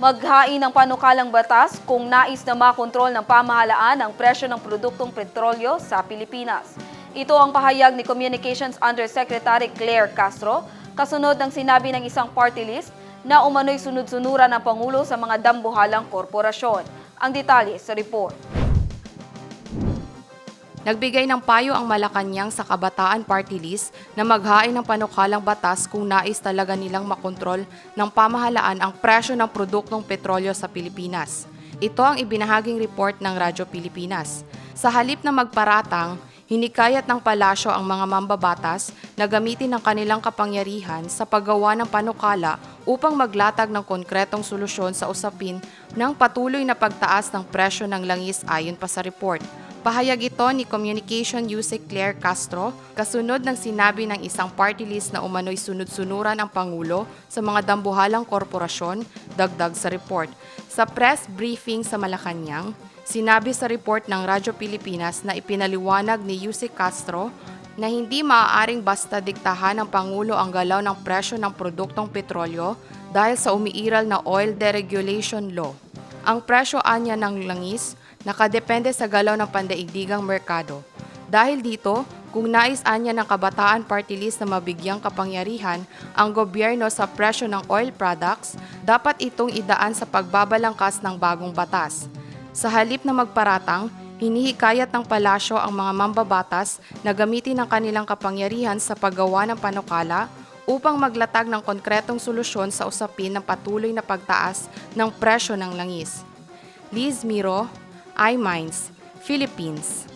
Maghain ng panukalang batas kung nais na makontrol ng pamahalaan ang presyo ng produktong petrolyo sa Pilipinas. Ito ang pahayag ni Communications Undersecretary Claire Castro kasunod ng sinabi ng isang party list na umano'y sunod-sunuran ng Pangulo sa mga dambuhalang korporasyon. Ang detalye sa report. Nagbigay ng payo ang Malacanang sa Kabataan Party List na maghain ng panukalang batas kung nais talaga nilang makontrol ng pamahalaan ang presyo ng produktong petrolyo sa Pilipinas. Ito ang ibinahaging report ng Radyo Pilipinas. Sa halip na magparatang, hinikayat ng palasyo ang mga mambabatas na gamitin ang kanilang kapangyarihan sa paggawa ng panukala upang maglatag ng konkretong solusyon sa usapin ng patuloy na pagtaas ng presyo ng langis ayon pa sa report. Pahayag ito ni Communication Yusek Claire Castro kasunod ng sinabi ng isang party list na umano'y sunod-sunuran ang Pangulo sa mga dambuhalang korporasyon, dagdag sa report. Sa press briefing sa Malacanang, sinabi sa report ng Radyo Pilipinas na ipinaliwanag ni Yusek Castro na hindi maaaring basta diktahan ng Pangulo ang galaw ng presyo ng produktong petrolyo dahil sa umiiral na Oil Deregulation Law. Ang presyo anya ng langis nakadepende sa galaw ng pandaigdigang merkado. Dahil dito, kung nais anya ng kabataan party list na mabigyang kapangyarihan ang gobyerno sa presyo ng oil products, dapat itong idaan sa pagbabalangkas ng bagong batas. Sa halip na magparatang, hinihikayat ng palasyo ang mga mambabatas na gamitin ang kanilang kapangyarihan sa paggawa ng panukala upang maglatag ng konkretong solusyon sa usapin ng patuloy na pagtaas ng presyo ng langis. Liz Miro, iMinds, Philippines.